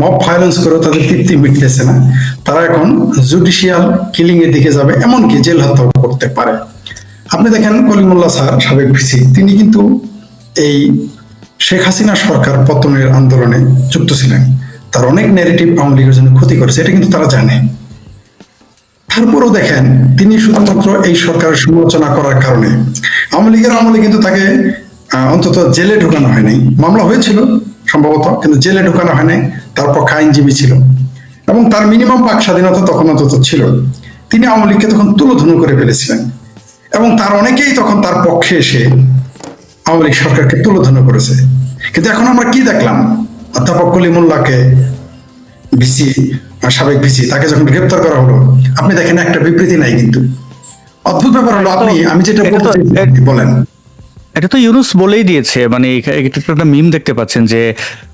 Mob violence করে তাদের তৃপ্তি মিটতেছে না। তারা এখন জুডিশিয়াল কিলিং এর দিকে যাবে, এমনকি জেল হত্যা করতে পারে। আপনি দেখেন কলিমুল্লাহ স্যার, সাবেক ভিসি, তিনি কিন্তু এই শেখ হাসিনা সরকার পতনের আন্দোলনে যুক্ত ছিলেন। তার অনেক নেগেটিভ আওয়ামী লীগের জন্য ক্ষতি করেছে, এটা কিন্তু তারা জানে। তারপরেও দেখেন, তিনি শুধুমাত্র এই সরকারের সমালোচনা করার কারণে। আওয়ামী লীগের আমলে কিন্তু তাকে অন্তত জেলে ঢুকানো হয়নি। মামলা হয়েছিল, সম্ভবত, কিন্তু জেলে ঢুকানো হয়নি। তার পক্ষে আইনজীবী ছিল। এবং তার মিনিমাম বাক স্বাধীনতা তখন অন্তত ছিল। তিনি আওয়ামী লীগকে তখন তুলোধনু করে ফেলেছিলেন। এবং তার অনেকেই তখন তার পক্ষে এসে আওয়ামী লীগ সরকারকে তুলোধনু করেছে। কিন্তু এখন আমরা কি দেখলাম? অধ্যাপক কলিমুল্লাহকে ভিসি সাবেক ভিসি তাকে যখন গ্রেপ্তার করা হলো আপনি দেখেন একটা বিবৃতি নাই কিন্তু। অদ্ভুত ব্যাপার হলো আপনি আমি যেটা বলতে বলেন। এটা তো ইউনুস বলেই দিয়েছে মানে একটা মিম দেখতে পাচ্ছেন যে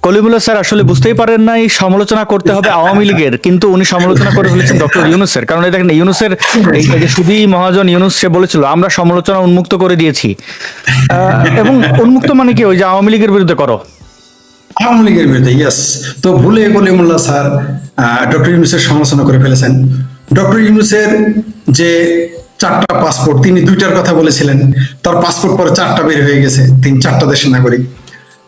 কলিমুল্লাহ স্যার আসলে বুঝতেই পারেন নাই, সমালোচনা করতে হবে আওয়ামী লীগের, কিন্তু উনি সমালোচনা করে ফেলেছেন ডক্টর ইউনুসের। কারণ এই দেখেন, ইউনুসের এই সুদী মহাজন ইউনুস সে বলেছিল, আমরা সমালোচনা উন্মুক্ত করে দিয়েছি। এবং উন্মুক্ত মানে কি? ওই যে আওয়ামী লীগের বিরুদ্ধে করো। আওয়ামী লীগের বিরুদ্ধে ইয়েস তো ভুলে কলিমুল্লাহ স্যার ডক্টর ইউনুসের সমালোচনা করে ফেলেছেন। ডক্টর ইউনুসের যে চারটা পাসপোর্ট তিনি দুইটার কথা বলেছিলেন। তার পাসপোর্ট পরে চারটা বের হয়ে গেছে, তিন চারটা দেশের নাগরিক।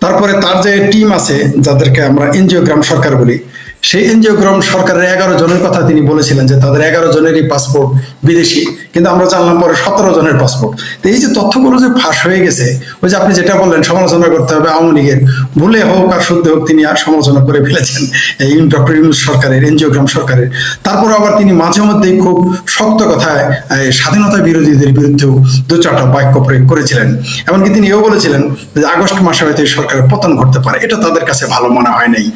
তারপরে তার যে টিম আছে, যাদেরকে আমরা এনজিও গ্রাম সরকার বলি সেই এনজিওগ্রাম সরকারের এগারো জনের কথা তিনি বলেছিলেন যে তাদের এগারো জনেরই পাসপোর্ট বিদেশি, কিন্তু আমরা জানলাম পরে সতেরো জনের পাসপোর্ট। তো এই যে তথ্যগুলো যে ফাঁস হয়ে গেছে, ওই যে আপনি যেটা বললেন, সমালোচনা করতে হবে আওয়ামী লীগের। ভুলে হোক আর শুদ্ধ হোক, তিনি আর সমালোচনা করে ফেলেছেন এই ডক্টর ইউনুস সরকারের এনজিওগ্রাম সরকারের। তারপর আবার তিনি মাঝে মধ্যেই খুব শক্ত কথায় স্বাধীনতা বিরোধীদের বিরুদ্ধেও দু চারটা বাক্য প্রয়োগ করেছিলেন। এমনকি তিনি এও বলেছিলেন যে আগস্ট মাসে হয়তো এই সরকারের পতন ঘটতে পারে। এটা তাদের কাছে ভালো মনে হয় নাই।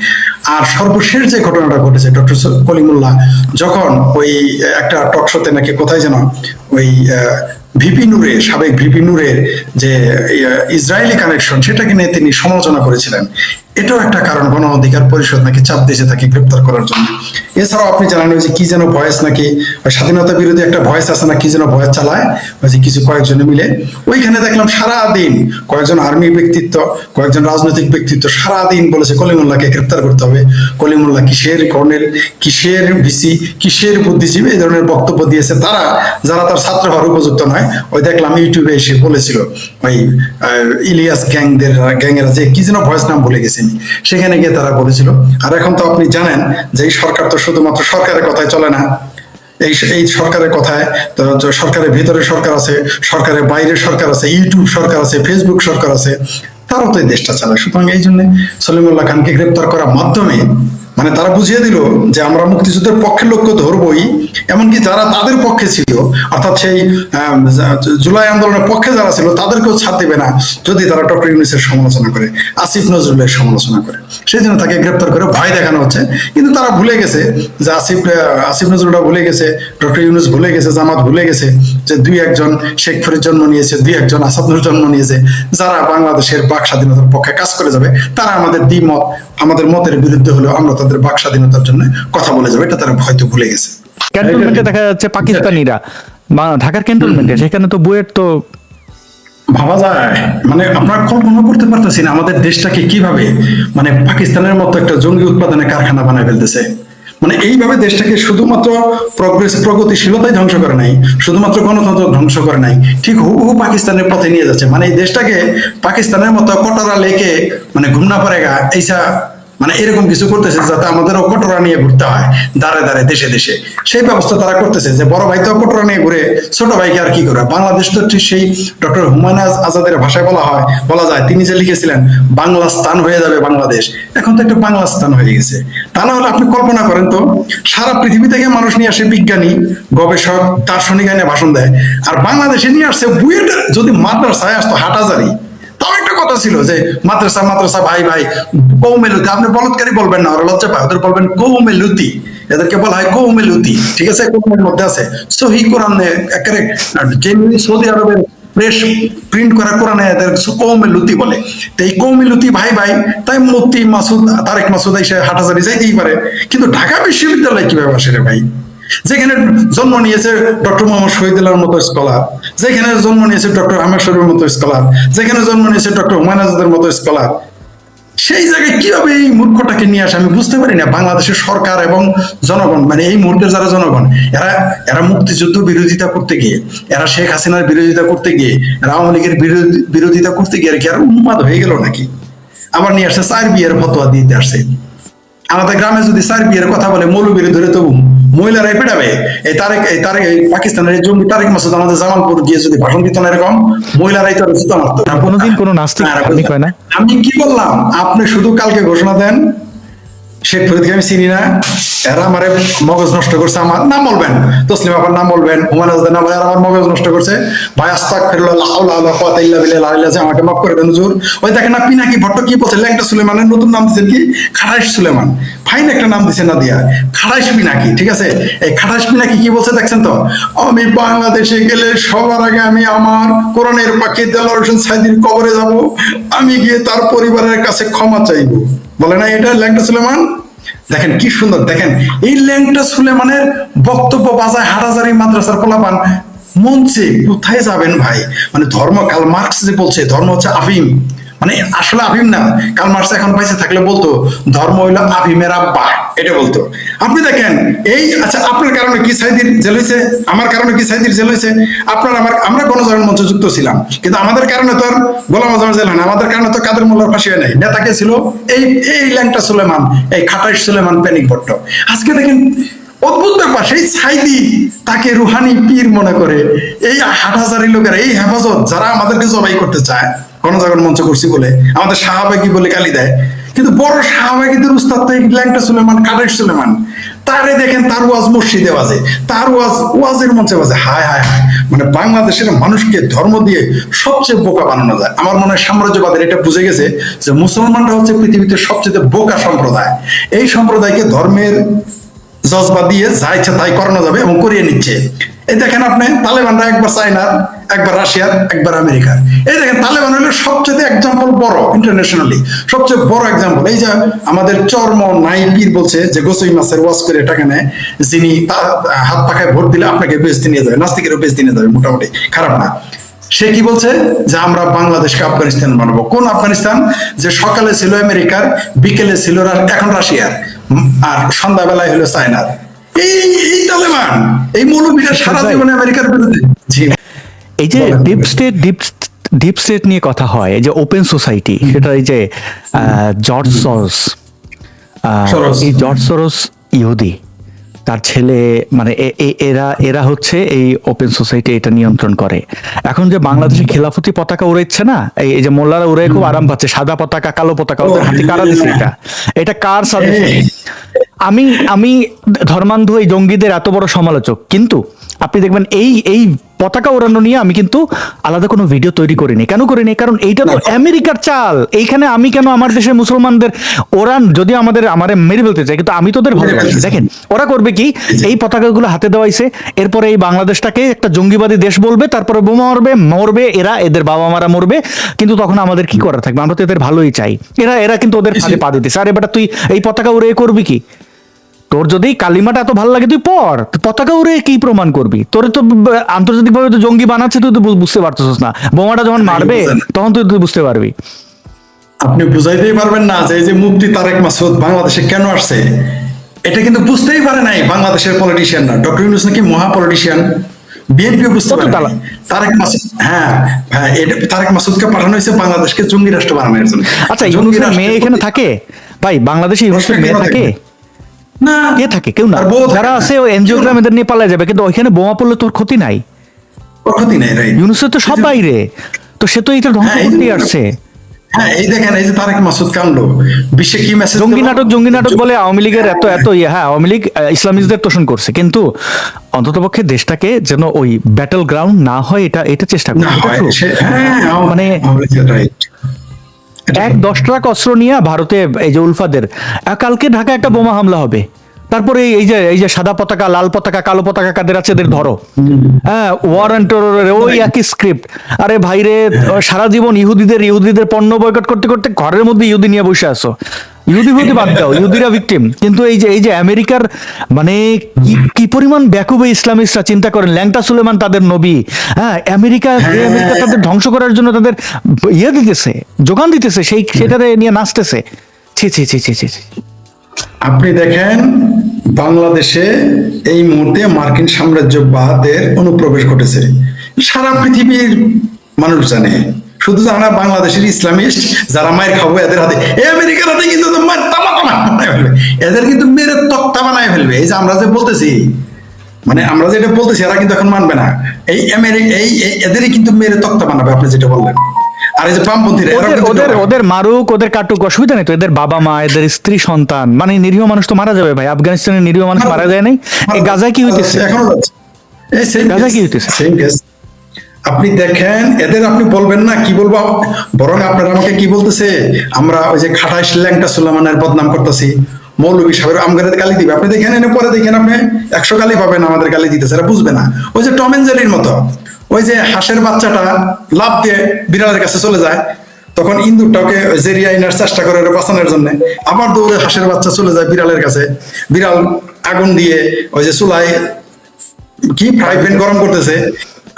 আর সর্বশেষ যে ঘটনাটা ঘটেছে। ডক্টর কলিমুল্লাহ, যখন ওই একটা টকশোতে নাকি কোথায় যেন ওই ভিপি নূরের, সাবেক ভিপি নূরের যে ইসরায়েলি কানেকশন সেটাকে নিয়ে তিনি সমালোচনা করেছিলেন। এটাও একটা কারণ, গণ অধিকার পরিষদ নাকি চাপ দিয়েছে তাকে গ্রেপ্তার করার জন্য। এছাড়াও আপনি জানেন যে কি যেন ভয়েস নাকি স্বাধীনতা বিরোধী একটা ভয়েস আছে না, কি যেন ভয়েস চালায় যে কিছু কয়েকজনে মিলে। ওইখানে দেখলাম সারা দিন কয়েকজন আর্মি ব্যক্তিত্ব, কয়েকজন রাজনৈতিক ব্যক্তিত্ব সারা দিন বলেছে কলিমুল্লাহকে গ্রেপ্তার করতে হবে। কলিমুল্লাহ কিসের কর্নেল, কিসের ভিসি, কিসের বুদ্ধিজীবী, এই ধরনের বক্তব্য দিয়েছে তারা, যারা তার ছাত্র হওয়ার উপযুক্ত নয়। ওই দেখলাম ইউটিউবে এসে বলেছিল, ওই ইলিয়াস গ্যাংদের, গ্যাংয়েরা যে কি যেন ভয়েস নাম ভুলে গেছেন সেখানে গিয়ে তারা বলেছিল, আর এখন তো আপনি জানেন যে এই সরকার তো শুধুমাত্র সরকারের কথায় চলে না। এই এই সরকারের কথায় সরকারের ভেতরে সরকার আছে, সরকারের বাইরে সরকার আছে ইউটিউব সরকার আছে ফেসবুক সরকার আছে। তারাও তো এই দেশটা চালায়। সুতরাং এই জন্য সলিমুল্লাহ খানকে গ্রেপ্তার করার মাধ্যমে মানে তারা বুঝিয়ে দিল যে আমরা মুক্তিযুদ্ধের পক্ষের লোককে ধরবই, এমনকি যারা তাদের পক্ষে ছিল, অর্থাৎ সেই জুলাই আন্দোলনের পক্ষে যারা ছিল, তাদেরকেও ছাড় দেবে না যদি তারা ডক্টর ইউনুসের সমালোচনা করে, আসিফ নজরুলের সমালোচনা করে। সেই জন্য তাকে গ্রেপ্তার করে ভয় দেখানো হচ্ছে। কিন্তু তারা ভুলে গেছে যে আসিফ আসিফ নজরুলরা ভুলে গেছে, ডক্টর ইউনুস ভুলে গেছে, জামাত ভুলে গেছে যে দুই একজন শেখ ফরিদ জন্ম নিয়েছে, দুই একজন আসাদুর জন্ম নিয়েছে। যারা বাংলাদেশের বাক স্বাধীনতার পক্ষে কাজ করে যাবে, তারা আমাদের দ্বিমত, আমাদের মতের বিরুদ্ধে হলেও আমরা তাদের বাক স্বাধীনতার জন্য কথা বলে যাবে এটা তারা হয়তো ভুলে গেছে। ক্যান্টনমেন্টে দেখা যাচ্ছে পাকিস্তানিরা ঢাকার ক্যান্টনমেন্টে সেখানে তো বুয়েট তো ভাবা যায়। মানে আপনারা কল্পনা করতে পারতেছি না আমাদের দেশটাকে কীভাবে মানে পাকিস্তানের মতো একটা জঙ্গি উৎপাদনের কারখানা বানায় ফেলতেছে। মানে এইভাবে দেশটাকে শুধুমাত্র প্রগ্রেস প্রগতিশীলতাই ধ্বংস করে নাই শুধুমাত্র গণতন্ত্র ধ্বংস করে নাই ঠিক হুবহু পাকিস্তানের পথে নিয়ে যাচ্ছে। মানে এই দেশটাকে পাকিস্তানের মতো কটরা লেকে মানে ঘুমনা পারেগা এইসা মানে এরকম কিছু করতেছে যাতে আমাদেরও কটরা নিয়ে ঘুরতে হয় দাঁড়ে দাঁড়ে দেশে দেশে। সেই ব্যবস্থা তারা করতেছে যে বড় ভাই তো কটরা নিয়ে ঘুরে, ছোট ভাইকে আর কি করে? বাংলাদেশ তো ঠিক সেই ডক্টর হুমায়ুন আজাদের ভাষায় বলা হয়, বলা যায়, তিনি যে লিখেছিলেন, বাংলা স্থান হয়ে যাবে বাংলাদেশ। এখন তো একটা বাংলা স্থান হয়ে গেছে। তা না হলে আপনি কল্পনা করেন তো, সারা পৃথিবী থেকে মানুষ নিয়ে আসে বিজ্ঞানী, গবেষক, দার্শনিক এনে ভাষণ দেয়, আর বাংলাদেশে নিয়ে আসছে বুয়েট যদি মাদ্রাসায় আসতো হাটাজারি কথা ছিল যে, মাদ্রাসা মাদ্রাসা, ভাই ভাই, কৌমেলুতি। আপনি বলৎকারী বলবেন না ওরা লজ্জা পায়। ওদের বলবেন, কৌমেলুতি। এদেরকে বলা হয় কৌমেলুতি। ঠিক আছে? কোরআনের মধ্যে আছে। সহি কোরআনে একেবারে জেনুইন সৌদি আরবের প্রেস প্রিন্ট করা কোরআনে এদের বলে। তো এই কৌমেলুতি ভাই ভাই, তাই মাসুদ, তারেক মাসুদ এসে যাইতেই পারে। কিন্তু ঢাকা বিশ্ববিদ্যালয় কীভাবে আসে রে ভাই? যেখানে জন্ম নিয়েছে ডক্টর মোহাম্মদ শহীদুল্লাহর মতো স্কলার, যেখানে জন্ম নিয়েছে ডক্টর আহমেদ শরীফের মতো স্কলার, যেখানে জন্ম নিয়েছে ডক্টর হুমায়ুন আজাদের মতো স্কলার। সেই জায়গায় কীভাবে এই মূর্খটাকে নিয়ে আসে আমি বুঝতে পারি না। বাংলাদেশের সরকার এবং জনগণ মানে এই মুহূর্তে যারা জনগণ, এরা এরা মুক্তিযুদ্ধ বিরোধিতা করতে গিয়ে, এরা শেখ হাসিনার বিরোধিতা করতে গিয়ে, এরা আওয়ামী লীগের বিরোধিতা করতে গিয়ে আর কি আর উন্মাদ হয়ে গেল নাকি? আবার নিয়ে আসছে চার বিয়ের ফতোয়া দিতে আসছে। আমাদের গ্রামে যদি চার বিয়ের কথা বলে, মৌলবীর ধরে তবু মহিলারাই পেটাবে এই তারেক এই তারেক পাকিস্তানের জঙ্গি তারেক মাসুদ আমাদের জামালপুর গিয়ে যদি ভাষণ দিত না এরকম মহিলারাই তো জুতা মারতো। কোনোদিন কোনো নাস্তিক কয় না? আমি কি বললাম? আপনি শুধু কালকে ঘোষণা দেন শেখ ফরিদকে আমি চিনি না। এরা আমার মগজ নষ্ট করছে, আমার নাম বলবেন। তসলিম আবার নাম বলবেন, হুমায়ুন আজাদের নাম এরা আমার মগজ নষ্ট করছে। ভাই আস্তাক ফিরুল্লাহ আমাকে মাফ করে দেন হুজুর। ওই দেখেন না, পিনাকি ভট্ট কি বলছে? ল্যাংটা সুলেমানের নতুন নাম দিয়েছেন কি? খাড়াইশ সুলেমান। ফাইন একটা নাম দিছে না দিয়া। খাড়াইশ পিনাকি, ঠিক আছে? এই খাড়াইশ পিনাকি কি বলছে দেখছেন তো? আমি বাংলাদেশে গেলে সবার আগে আমি আমার কোরআনের পাখি দেলার হোসেন সাইদির কবরে যাব। আমি গিয়ে তার পরিবারের কাছে ক্ষমা চাইব। বলে না এটা ল্যাংটা সুলেমান? দেখেন কি সুন্দর, দেখেন, এই ল্যাংটা মানে বক্তব্য বাজায় হাটাজারি মাদ্রাসার পোলাপান মঞ্চে কোথায় যাবেন ভাই? মানে ধর্ম কাল মার্কস যে বলছে, ধর্ম হচ্ছে আফিম। মানে আসলে আফিম না, কাল মার্কস এখন পাইছে থাকলে বলতো, ধর্ম হইল আফিমের আব্বা, এটা বলতো। আপনি দেখেন, এই আচ্ছা আপনার কারণে কি সাইদির জেল হয়েছে আমার কারণে কি সাইদির জেল হয়েছে আপনার আমার, আমরা গণজাগরণ মঞ্চ যুক্ত ছিলাম, কিন্তু আমাদের কারণে তো আর গোলাম আজমের জেল হয় আমাদের কারণে তো কাদের মোল্লার ফাঁসি হয় নাই। নেতাকে ছিল? এই এই ল্যাংটা সুলেমান, এই খাটাইশ সুলেমান, প্যানিক ভট্ট। আজকে দেখেন অদ্ভুত ব্যাপার, সেই সাইদি তাকে রুহানি পীর মনে করে। এই হাটহাজারি লোকেরা, এই হেফাজত যারা আমাদেরকে জবাই করতে চায়, গণজাগরণ মঞ্চ করছি বলে, আমাদের শাহবাগি বলে গালি দেয়। কিন্তু বড় শাহবাগীদের উস্তাদ তো ল্যাংটা সুলেমান, কাদের সুলেমান, তারে দেখেন তার ওয়াজ মসজিদে বাজে, তার ওয়াজ ওয়াজের মঞ্চে বাজে। হায় হায় হায় মানে বাংলাদেশের মানুষকে ধর্ম দিয়ে সবচেয়ে বোকা বানানো যায়। আমার মনে হয় সাম্রাজ্যবাদের এটা বুঝে গেছে যে মুসলমানরা হচ্ছে পৃথিবীতে সবচেয়ে বোকা সম্প্রদায়। এই সম্প্রদায়কে ধর্মের জজবা দিয়ে যা ইচ্ছা তাই করানো যাবে এবং করিয়ে নিচ্ছে। এই দেখেন আপনি, তালেবানরা একবার চায়নার একবার রাশিয়ার একবার আমেরিকার এই দেখেন, তালেবান হলো সবচেয়ে এক্সাম্পল বড় ইন্টারন্যাশনালি সবচেয়ে বড় এক্সাম্পল এই যে আমাদের চর্ম নাই পীর বলছে যে গোসই মাছের ওয়াজ করে টাকা নেয়, যিনি হাত পাখায় ভোট দিলে আপনাকে বেচতে নিয়ে যাবে নাস্তিকেরও বেচতে নিয়ে যাবে মোটামুটি। খারাপ না। সে কি বলছে? যে আমরা বাংলাদেশকে আফগানিস্তান বানাবো কোন আফগানিস্তান? যে সকালে ছিল আমেরিকার, বিকেলে ছিল এখন রাশিয়ার। আর সন্ধ্যাবেলায় হলো চায়নার এই এই তালেবান এই মৌলবীরা সারা জীবনে আমেরিকার বিরুদ্ধে জি। এই যে deep state deep deep state নিয়ে কথা হয় এই যে ওপেন সোসাইটি সেটা এই যে আহ, জর্জ সরস। এই জর্জ সরস ইহুদি। তার ছেলে মানে এরা এরা হচ্ছে এই ওপেন সোসাইটি এটা নিয়ন্ত্রণ করে। এখন যে বাংলাদেশে খেলাফতি পতাকা উড়েছে না এই এই যে মোল্লারা উড়ে খুব আরাম পাচ্ছে সাদা পতাকা কালো পতাকা ওদের হাতে কারা দিছে এটা? এটা কার সাজেশন আমি আমি ধর্মান্ধ এই জঙ্গিদের এত বড় সমালোচক কিন্তু আপনি দেখবেন এই এই পতাকা ওড়ানো নিয়ে আমি কিন্তু আলাদা কোনো ভিডিও তৈরি করিনি। কেন করিনি? কারণ এইটা তো আমেরিকার চাল। এইখানে আমি কেন আমার দেশের মুসলমানদের ওরান যদি আমাদের আমারে মেরে ফেলতে চাই কিন্তু আমি তোদের ভালোবাসি দেখেন ওরা করবে কি? এই পতাকাগুলো হাতে দেওয়াইছে। এরপরে এই বাংলাদেশটাকে একটা জঙ্গিবাদী দেশ বলবে তারপরে বোমা মারবে মরবে এরা এদের বাবা মারা মরবে। কিন্তু তখন আমাদের কি করার থাকবে? আমরা তো এদের ভালোই চাই। এরা এরা কিন্তু ওদের ফাঁদে পা দিতেছে। আরে বেটা তুই এই পতাকা উড়ে করবি কি? তোর যদি কালিমাটা এত ভালো লাগে তুই পড়। পতাকা উড়ে কি প্রমাণ করবি? তোর তো আন্তর্জাতিক ভাবে তো জঙ্গি বানাচ্ছে তুই তো বুঝতে পারতেছিস না। বোমাটা যখন মারবে তখন তুই বুঝতে পারবি। আপনি বুঝাইতেই পারবেন না যে এই যে মুফতি তারেক মাসুদ বাংলাদেশে কেন আসছে। এটা কিন্তু বুঝতেই পারে নাই বাংলাদেশের পলিটিশিয়ান না। ডক্টর ইউনুস নাকি মহা পলিটিশিয়ান বিএনপি বুঝতে পারে? তারেক মাসুদ হ্যাঁ হ্যাঁ এটা তারেক মাসুদকে পাঠানো হয়েছে বাংলাদেশকে জঙ্গি রাষ্ট্র বানানোর জন্য। আচ্ছা জঙ্গি মেয়ে এখানে থাকে? ভাই বাংলাদেশে ইউনুসের মেয়ে থাকে। কে থাকে কেউ না। যারা আছে এনজিওগ্রাম এদের নিয়ে পালা যাবে কিন্তু ওইখানে বোমা পড়লে তোর ক্ষতি নাই। ক্ষতি নেই ইউনুসের তো সব বাইরে। তো সে তো এটা ধ্বংস হ্যাঁ, করতেই আসছে। হ্যাঁ এই দেখেন এই যে তারেক মাসুদ কামলো বিশ্বে কি মেসেজ জঙ্গি নাটক জঙ্গি নাটক বলে আওয়ামী লীগের এত এত ইয়ে হ্যাঁ আওয়ামী লীগ ইসলামিস্টদের তোষণ করছে। কিন্তু অন্ততপক্ষে দেশটাকে যেন ওই ব্যাটল গ্রাউন্ড না হয় এটা এটা চেষ্টা করছে। হ্যাঁ মানে- এক দশ ট্রাক অস্ত্র নিয়ে ভারতে এই যে উলফাদের কালকে ঢাকা একটা বোমা হামলা হবে। তারপরে এই যে এই যে সাদা পতাকা লাল পতাকা কালো পতাকা কাদের আছে এদের ধরো। হ্যাঁ ওয়ারেন্ট ওই একই স্ক্রিপ্ট আরে ভাইরে সারা জীবন ইহুদিদের ইহুদিদের পণ্য বয়কট করতে করতে ঘরের মধ্যে ইহুদি নিয়ে বসে আছো। ইহুদি হুদি বাদ দাও ইহুদিরা ভিকটিম কিন্তু এই যে এই যে আমেরিকার মানে কি কি পরিমাণ ব্যাকুবে ইসলামিস্টরা চিন্তা করেন? ল্যাংটা সুলেমান তাদের নবী। হ্যাঁ আমেরিকা হ্যাঁ। আমেরিকা তাদের ধ্বংস করার জন্য তাদের ইয়ে দিতেছে যোগান দিতেছে সেই সেটারে নিয়ে নাচতেছে। ছি ছি ছি ছি ছি ছি। আপনি দেখেন বাংলাদেশে এই মুহূর্তে মার্কিন সাম্রাজ্যবাদের অনুপ্রবেশ ঘটেছে। সারা পৃথিবীর মানুষ জানে শুধু জানা বাংলাদেশের ইসলামিস্ট যারা মায়ের খাব এদের হাতে আমেরিকার হাতে কিন্তু মার তামা তামা বানায় ফেলবে। এদের কিন্তু মেরে তক্তা বানায় ফেলবে। এই যে আমরা যে বলতেছি মানে আমরা যেটা বলতেছি এরা কিন্তু এখন মানবে না। এই আমেরিকা এই এদেরই কিন্তু মেরে তক্তা বানাবে আপনি যেটা বললেন। আর এই যে বামপন্থীরা ওদের ওদের মারুক ওদের কাটুক অসুবিধা নেই তো এদের বাবা মা এদের স্ত্রী সন্তান মানে নিরীহ মানুষ তো মারা যাবে ভাই। আফগানিস্তানের নিরীহ মানুষ মারা যায় নাই। এই গাজায় কি হইতেছে? এখনও কি হইতেছে? সেম কেস আপনি দেখেন, এদের আপনি বলবেন না, কি বলব? বরং আপনারা আমাকে কি বলতেছে? আমরা ওই যে খাটাইশ ল্যাংটা সুলামানের বদনাম করতেছি। মৌলবী সাহেবের আমগারে গালি দিবে। আপনি দেখেন, এনে পরে দেখেন আপনি একশো গালি পাবেন, আমাদের গালি দিতেছে। এরা বুঝবে না। ওই যে টম এন্ড জেরির মতো। ওই যে হাঁসের বাচ্চাটা লাভ দিয়ে বিড়ালের কাছে চলে যায়। তখন ইন্দুরটাকে জেরিয়া আইনার চেষ্টা করে বাঁচানোর জন্য। আবার দৌড়ে হাঁসের বাচ্চা চলে যায় বিড়ালের কাছে। বিড়াল আগুন দিয়ে ওই যে চুলায় কি ফ্রাই প্যান গরম করতেছে।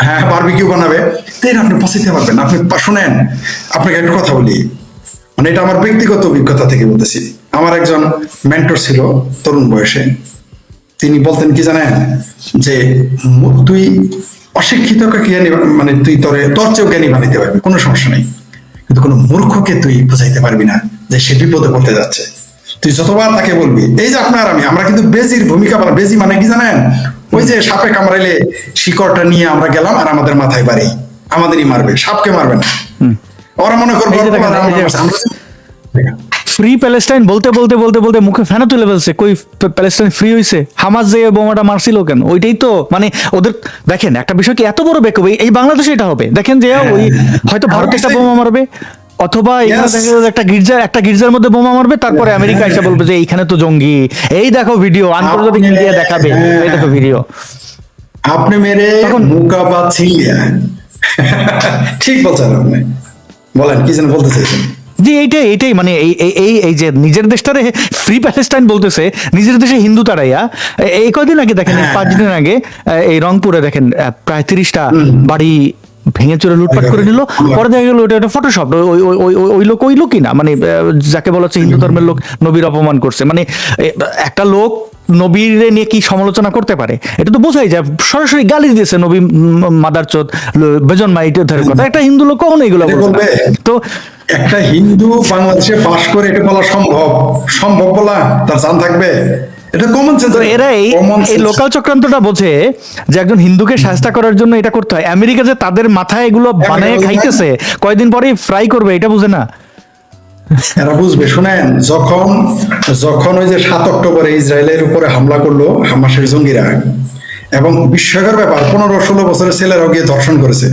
হ্যাঁ বারবিকিউ বানাবে। আপনি পারবেন আপনি শোনেন, আপনাকে একটা কথা বলি। মানে এটা আমার ব্যক্তিগত অভিজ্ঞতা থেকে বলতেছি। আমার একজন মেন্টর ছিল তরুণ বয়সে। তিনি বলতেন কি জানেন? যে তুই অশিক্ষিতকে জ্ঞানী মানে তুই তোরে তোর চেয়েও জ্ঞানী বানাইতে পারবি। কোনো সমস্যা নেই। কিন্তু কোনো মূর্খকে তুই বোঝাইতে পারবি না যে সে বিপদে পড়তে যাচ্ছে। তুই যতবার তাকে বলবি, এই যে আপনার আমি, আমরা কিন্তু বেজির ভূমিকা বেজি মানে কি জানেন? ওই যে সাপে কামড়াইলে শিকড়টা নিয়ে আমরা গেলাম আর আমাদের মাথায় বাড়ি। আমাদেরই মারবে সাপকে মারবে না। ওরা মনে করব ফ্রি প্যালেস্টাইন বলতে বলতে বলতে বলতে মুখে ফেনা তুলে ফেলছে। কই প্যালেস্টাইন ফ্রি হইছে? হামাস যে বোমাটা মারছিল কেন? ওইটাই তো মানে ওদের দেখেন একটা বিষয় কি এত বড় বেকবে এই বাংলাদেশে এটা হবে। দেখেন যে ওই হয়তো ভারত একটা বোমা মারবে। অথবা এখানে দেখা একটা গির্জা একটা গির্জার মধ্যে বোমা মারবে তারপরে আমেরিকা এসে বলবে যে এইখানে তো জঙ্গি। এই দেখো ভিডিও আন্তর্জাতিক মিডিয়া দেখাবে। এই দেখো ভিডিও। আপনি মেরে মুকা ঠিক বলছেন আপনি। বলেন কি যেন বলতে চাইছেন? জি এইটাই এইটাই মানে এই এই- এই যে নিজের দেশটারে ফ্রি প্যালেস্টাইন বলতেছে নিজের দেশে হিন্দু তারাইয়া এই কদিন আগে দেখেন হ্যাঁ। পাঁচ দিন আগে এই রংপুরে দেখেন প্রায় তিরিশটা বাড়ি ভেঙে চুরে লুটপাট করে নিল। পরে দেখা গেল ওটা একটা ফটোশপ ওই লোক ওই লোকই না? মানে যাকে বলা হচ্ছে হিন্দু ধর্মের লোক নবীর অপমান করছে। মানে একটা লোক নবীর নিয়ে কি সমালোচনা করতে পারে? এটা তো বোঝাই যায়। সরাসরি গালি দিয়েছে নবী মাদার চোদ বেজন মাইটের কথা। একটা হিন্দু লোক কখনো এগুলো বলবে। তো একটা হিন্দু বাংলাদেশে বাস করে এটা বলা সম্ভব। সম্ভব বলা তার জান থাকবে? এটা কমন সেন্স এরা এই লোকাল চক্রান্তটা বোঝে যে একজন হিন্দুকে শাস্তা করার জন্য এটা করতে হয়। আমেরিকা যে তাদের মাথায় এগুলো বানায় বুঝে না। খাইতেছে কয়দিন পরেই ফ্রাই করবে এটা বুঝে না। এরা বুঝবে শুনেন যখন যখন ওই যে সাত অক্টোবরে ইসরায়েলের উপরে হামলা করল হামাসের জঙ্গিরা এবং বিস্ময়কর ব্যাপার পনেরো ষোলো বছরের ছেলেরাও গিয়ে ধর্ষণ করেছে।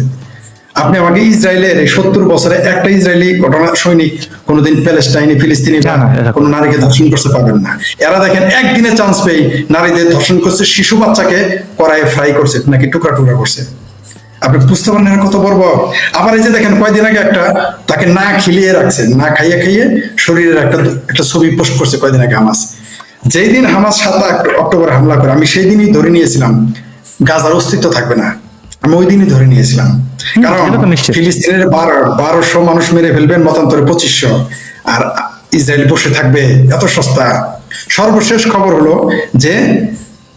আপনি আমাকে ইসরায়েলের সত্তর বছরে একটা ইসরায়েলি ঘটনা সৈনিক কোনোদিন প্যালেস্টাইনি ফিলিস্তিনি। কোনো নারীকে ধর্ষণ করতে পারবেন না। এরা দেখেন একদিনে চান্স পেয়ে নারীদের ধর্ষণ করছে শিশু বাচ্চাকে কড়াইয়ে ফ্রাই করছে নাকি টুকরা টুকরা করছে। আপনি বুঝতে পারেন কত বর্ব আবার এই যে দেখেন কয়দিন আগে একটা তাকে না খিলিয়ে রাখছে না খাইয়ে খাইয়ে শরীরের একটা একটা ছবি পোস্ট করছে কয়দিন আগে হামাস। যেই দিন হামাস সাত অক্টোবর হামলা করে আমি সেই দিনই ধরে নিয়েছিলাম গাজার অস্তিত্ব থাকবে না। আমি ওই দিনই ধরে নিয়েছিলাম। কারণ তো নিশ্চিত। ফিলিস্তিনের বারো বারোশো মানুষ মেরে ফেলবেন মতান্তরে পঁচিশশো। আর ইসরায়েল বসে থাকবে এত সস্তা। সর্বশেষ খবর হলো যে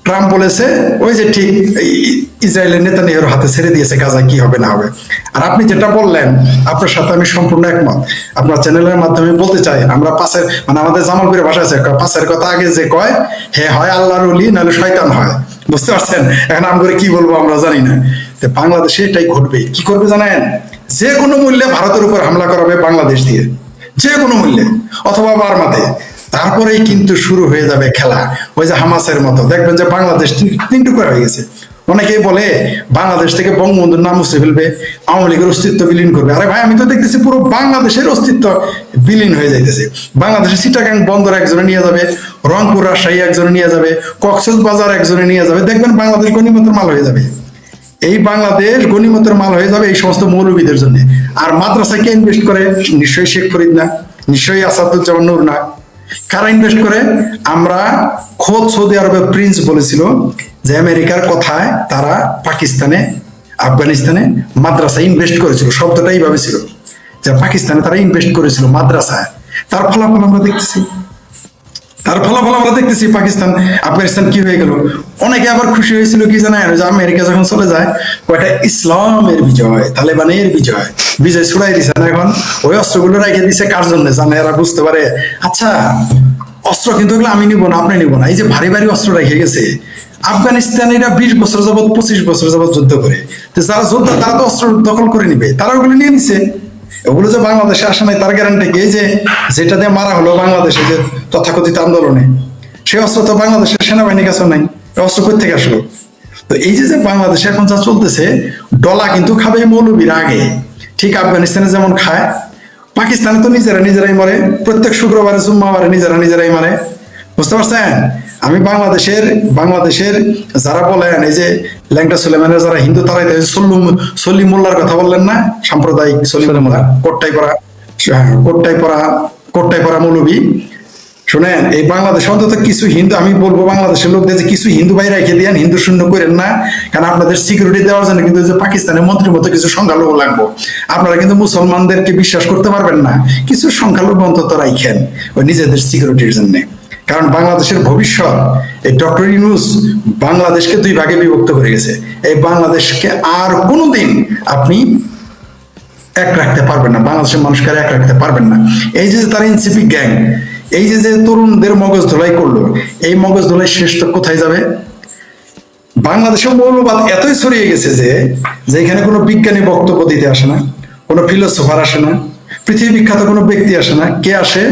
ট্রাম্প বলেছে ওই যে ঠিক ইসরায়েলের নেতা নেহরু হাতে ছেড়ে দিয়েছে গাজা কি হবে না হবে? আর আপনি যেটা বললেন আপনার সাথে আমি সম্পূর্ণ একমত। আপনার চ্যানেলের মাধ্যমে বলতে চাই আমরা পাশের মানে আমাদের জামালপুরের ভাষা আছে পাশের কথা আগে যে কয় হে হয় আল্লাহর অলি নাহলে শয়তান হয়। বুঝতে পারছেন? এখন আম করে কি বলব আমরা জানি না। বাংলাদেশে এটাই ঘটবে। কি করবে জানেন? যে কোনো মূল্যে ভারতের উপর হামলা করাবে বাংলাদেশ দিয়ে। যে কোনো মূল্যে, অথবা বার্মাতে। তারপরেই কিন্তু শুরু হয়ে যাবে খেলা। ওই যে হামাসের মতো। দেখবেন যে বাংলাদেশ তিন- টুকরা হয়ে গেছে। অনেকেই বলে, বাংলাদেশ থেকে বঙ্গবন্ধুর নাম মুছে ফেলবে, আওয়ামী লীগের অস্তিত্ব বিলীন করবে। আরে ভাই, আমি তো দেখতেছি পুরো বাংলাদেশের অস্তিত্ব বিলীন হয়ে যাইতেছে। বাংলাদেশের চিটাগাং বন্দর একজনে নিয়ে যাবে, রংপুর রাজশাহী একজনে নিয়ে যাবে, কক্সবাজার বাজার একজনে নিয়ে যাবে। দেখবেন বাংলাদেশ গণিমতের মাল হয়ে যাবে। এই বাংলাদেশ গণিমতের মাল হয়ে যাবে এই সমস্ত মৌলবীদের জন্য। আর মাদ্রাসায় কে ইনভেস্ট করে? নিশ্চয়ই শেখ ফরিদ না। নিশ্চয়ই আসাদুজ্জামান নূর না। কারা ইনভেস্ট করে? আমরা খোদ সৌদি আরবের প্রিন্স বলেছিল যে আমেরিকার কথায় তারা পাকিস্তানে, আফগানিস্তানে মাদ্রাসা ইনভেস্ট করেছিল। শব্দটা এইভাবে ছিল যে পাকিস্তানে তারা ইনভেস্ট করেছিল মাদ্রাসায়। তার ফলাফল আমরা দেখতেছি। তার ফলাফল আমরা দেখতেছি পাকিস্তান, আফগানিস্তান কি হয়ে গেল? অনেকে আবার খুশি হয়েছিল কি জানেন? যে আমেরিকা যখন চলে যায় কয়টা ইসলামের বিজয়, তালেবানের বিজয় বিজয় ছুড়াই দিছে। না এখন ওই অস্ত্রগুলো রেখে দিছে কার জন্য জানে? এরা বুঝতে পারে। আচ্ছা অস্ত্র কিন্তু এগুলো আমি নিব না, আপনি নিব না। এই যে ভারী ভারী অস্ত্র রেখে গেছে। আফগানিস্তানিরা বিশ বছর যাবত পঁচিশ বছর যাবত যুদ্ধ করে। তো যারা যোদ্ধা, তারা তো অস্ত্র দখল করে নিবে। তারা ওগুলো নিয়ে নিছে। ওগুলো যে বাংলাদেশে আসে নাই, তার গ্যারান্টি কি? যে যেটা দিয়ে মারা হলো বাংলাদেশে, যে তথাকথিত আন্দোলনে, সেই অস্ত্র তো বাংলাদেশের সেনাবাহিনীর কাছে নাই। অস্ত্র থেকে আসলো। তো এই যে যে বাংলাদেশে এখন যা চলতেছে ডলা কিন্তু খাবে মৌলবীর আগে। ঠিক আফগানিস্তানে যেমন খায় পাকিস্তানে তো নিজেরা নিজেরাই মারে প্রত্যেক শুক্রবারে জুম্মাবারে নিজেরা নিজেরাই মারে। বুঝতে পারছেন? আমি বাংলাদেশের বাংলাদেশের যারা বলেন এই যে ল্যাংটা সুলেমানের যারা হিন্দু তারাই সল্লুম সল্লি মোল্লার কথা বললেন না? সাম্প্রদায়িক সল্লি মোল্লা কোট্টাই পড়া হ্যাঁ, কোট্টাই পড়া কোট্টাই পড়া মৌলবী। শুনেন, এই বাংলাদেশ অন্তত কিছু হিন্দু, আমি বলব বাংলাদেশের লোকদের যে কিছু হিন্দু বাইরে রেখে দিয়েন হিন্দু শূন্য করেন না, কারণ আপনাদের সিকিউরিটি দেওয়ার জন্য কিন্তু যে পাকিস্তানের মন্ত্রীর মতো কিছু সংখ্যালঘু লাগবো। আপনারা কিন্তু মুসলমানদেরকে বিশ্বাস করতে পারবেন না, কিছু সংখ্যালঘু অন্তত রাইখেন ওই নিজেদের সিকিউরিটির জন্য। কারণ বাংলাদেশের ভবিষ্যৎ, এই ডক্টর ইউনুস বাংলাদেশকে দুই ভাগে বিভক্ত করে গেছে। এই বাংলাদেশকে আর কোনোদিন আপনি এক রাখতে পারবেন না, বাংলাদেশের মানুষকে এক রাখতে পারবেন না। এই যে তার এনসিপি গ্যাং এই যে যে তরুণদের মগজ ধোলাই করল, এই মগজ ধোলাই শেষ তো কোথায় যাবে? বাংলাদেশে মৌলবাদ এতই ছড়িয়ে গেছে যে যে এখানে কোনো বিজ্ঞানী বক্তব্য দিতে আসে না, কোনো ফিলোসোফার আসে না, পৃথিবী বিখ্যাত কোনো ব্যক্তি আসে না, কে আসে?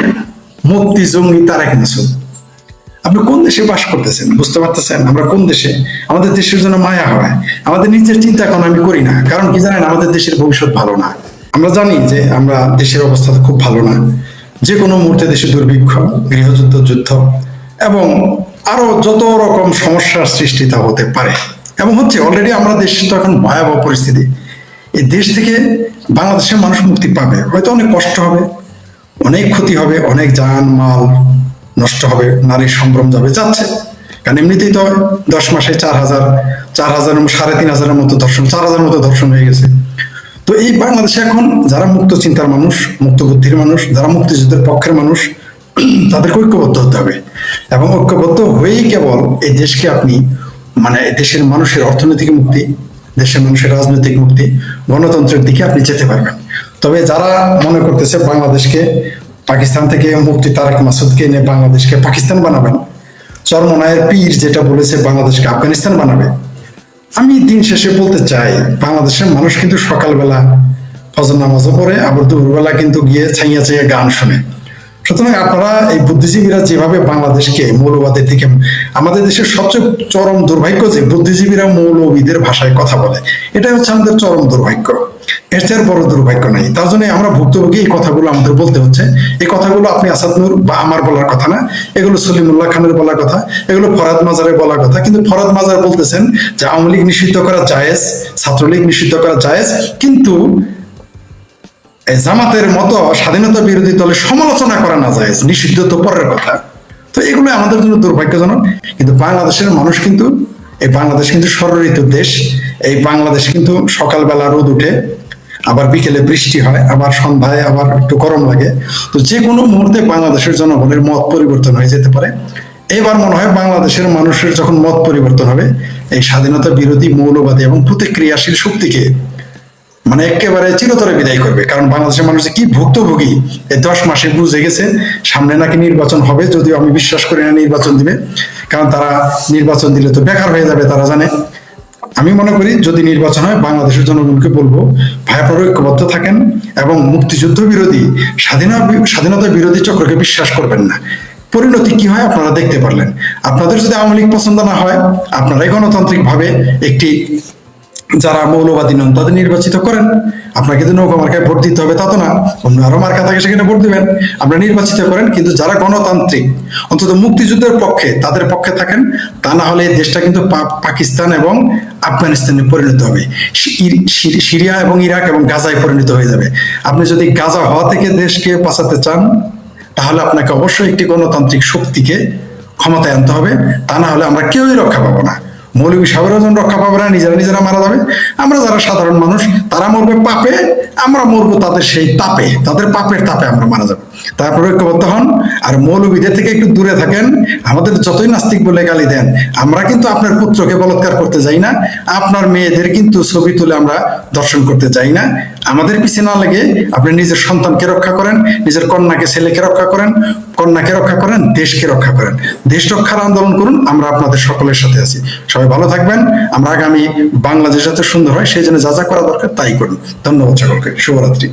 মুক্তি জঙ্গি, তারেক মাসুদ। আপনি কোন দেশে বাস করতেছেন? বুঝতে পারতেছেন? আমরা কোন দেশে? আমাদের দেশের জন্য মায়া হয়। আমাদের নিজের চিন্তা এখন আমি করি না। কারণ কি জানেন? আমাদের দেশের ভবিষ্যৎ ভালো না। আমরা জানি যে আমরা দেশের অবস্থা খুব ভালো না। যে কোনো মুহূর্তে দেশে দুর্ভিক্ষ, গৃহযুদ্ধ, যুদ্ধ এবং আরও যত রকম সমস্যার সৃষ্টি তা হতে পারে। এবং হচ্ছে অলরেডি আমরা দেশ তো এখন ভয়াবহ পরিস্থিতি। এই দেশ থেকে বাংলাদেশের মানুষ মুক্তি পাবে। হয়তো অনেক কষ্ট হবে, অনেক ক্ষতি হবে, অনেক যান, মাল নষ্ট হবে, নারীর সম্ভ্রম যাবে, যাচ্ছে। কারণ এমনিতেই তো দশ মাসে চার হাজার চার হাজার সাড়ে তিন হাজারের মতো ধর্ষণ, চার হাজার মতো ধর্ষণ হয়ে গেছে। তো এই বাংলাদেশে এখন যারা মুক্ত চিন্তার মানুষ, মুক্ত বুদ্ধির মানুষ, যারা মুক্তিযুদ্ধের পক্ষের মানুষ, তাদেরকে ঐক্যবদ্ধ হতে হবে। এবং ঐক্যবদ্ধ হয়েই কেবল এই দেশকে আপনি মানে দেশের মানুষের অর্থনৈতিক মুক্তি, দেশের মানুষের রাজনৈতিক মুক্তি, গণতন্ত্রের দিকে আপনি যেতে পারবেন। তবে যারা মনে করতেছে বাংলাদেশকে, পাকিস্তান থেকে মুক্তি তারেক মাসুদকে এনে বাংলাদেশকে পাকিস্তান বানাবেন, চরমনায়ের পীর যেটা বলেছে বাংলাদেশকে আফগানিস্তান বানাবে আমি দিন শেষে বলতে চাই, বাংলাদেশের মানুষ কিন্তু সকালবেলা ফজর নামাজও পড়ে, আবার দুপুরবেলা কিন্তু গিয়ে ছাইয়া ছাইয়া গান শুনে। সুতরাং আপনারা এই বুদ্ধিজীবীরা যেভাবে বাংলাদেশকে মৌলবাদের দিকে, আমাদের দেশের সবচেয়ে চরম দুর্ভাগ্য যে বুদ্ধিজীবীরা মৌলবীদের ভাষায় কথা বলে। এটাই হচ্ছে আমাদের চরম দুর্ভাগ্য। এর বড় দুর্ভাগ্য নাই। তার জন্য আমরা ভুক্তভোগী এই কথাগুলো আমাদের বলতে হচ্ছে। এই কথাগুলো আপনি আসাদ নূর বা আমার বলার কথা না। এগুলো সলিমুল্লাহ খানের বলার কথা। এগুলো ফরাদ মাজারের বলার কথা। কিন্তু ফরাদ মাজার বলতেছেন যে আওয়ামী লীগ নিষিদ্ধ করা জায়েজ, ছাত্রলীগ নিষিদ্ধ করা জায়েজ। কিন্তু জামাতের মতো স্বাধীনতা বিরোধী দলের সমালোচনা করা না যায় নিষিদ্ধ তো পরের কথা। তো এগুলো আমাদের জন্য দুর্ভাগ্যজনক। কিন্তু বাংলাদেশের মানুষ কিন্তু, এই বাংলাদেশ কিন্তু ষড়ঋতুর দেশ। এই বাংলাদেশ কিন্তু সকালবেলা রোদ উঠে আবার বিকেলে বৃষ্টি হয়, আবার সন্ধ্যায় আবার একটু গরম লাগে। তো যে কোনো মুহূর্তে বাংলাদেশের জনগণের মত পরিবর্তন হয়ে যেতে পারে। এবার মনে হয় বাংলাদেশের মানুষের যখন মত পরিবর্তন হবে, এই স্বাধীনতা বিরোধী মৌলবাদী এবং প্রতিক্রিয়াশীল শক্তিকে মানে একেবারে চিরতরে বিদায় করবে। কারণ বাংলাদেশের মানুষ কি ভুক্তভোগী এই দশ মাসে বুঝে গেছে, সামনে নাকি নির্বাচন হবে, যদিও আমি বিশ্বাস করি না নির্বাচন দিবে। কারণ তারা নির্বাচন দিলে তো বেকার হয়ে যাবে, তারা জানে। আমি মনে করি যদি নির্বাচন হয়, বাংলাদেশের জনগণকে বলব ভাই ঐক্যবদ্ধ থাকেন এবং মুক্তিযুদ্ধ বিরোধী স্বাধীনতা স্বাধীনতা বিরোধী চক্রকে বিশ্বাস করবেন না। পরিণতি কি হয় আপনারা দেখতে পারলেন। আপনাদের যদি আওয়ামী লীগ পছন্দ না হয়, আপনারাই গণতান্ত্রিক ভাবে একটি যারা মৌলবাদী নন, তাদের নির্বাচিত করেন। আপনাকে তো নৌকা মার্কায় ভোট দিতে হবে, তা তো না। অন্য আরও মার্কা থাকে, সেখানে ভোট দিবেন। আপনারা নির্বাচিত করেন, কিন্তু যারা গণতান্ত্রিক, অন্তত মুক্তিযুদ্ধের পক্ষে তাদের পক্ষে থাকেন, তা না হলে দেশটা কিন্তু পাকিস্তান এবং আফগানিস্তানে পরিণত হবে। সিরিয়া এবং ইরাক এবং গাজায় পরিণত হয়ে যাবে। আপনি যদি গাজা হওয়া থেকে দেশকে বাঁচাতে চান, তাহলে আপনাকে অবশ্যই একটি গণতান্ত্রিক শক্তিকে ক্ষমতায় আনতে হবে। তা না হলে আমরা কেউই রক্ষা পাবো না। মৌলবী সাহেবের জন রক্ষা পাবে না, নিজেরা নিজেরা মারা যাবে। আমরা যারা সাধারণ মানুষ, তারা মরবে পাপে, আমরা মরবো তাদের সেই তাপে, তাদের পাপের তাপে আমরা মারা যাব। তারপরে ঐক্যবদ্ধ হন, আর মৌলবীদের থেকে একটু দূরে থাকেন, আমাদের যতই নাস্তিক বলে গালি দেন, আমরা কিন্তু আপনার পুত্রকে বলৎকার করতে যাই না, আপনার মেয়েদের কিন্তু ছবি তুলে আমরা দর্শন করতে যাই না। আমাদের পিছিয়ে না লেগে আপনি নিজের সন্তানকে রক্ষা করেন, নিজের কন্যাকে, ছেলেকে রক্ষা করেন, কন্যাকে রক্ষা করেন, দেশকে রক্ষা করেন। দেশ রক্ষার আন্দোলন করুন, আমরা আপনাদের সকলের সাথে আছি। সবাই ভালো থাকবেন, আমরা আগামী বাংলাদেশ যাতে সুন্দর হয়, সেই জন্য যা যা করা দরকার তাই করুন। ধন্যবাদ সকলকে। শুভরাত্রি।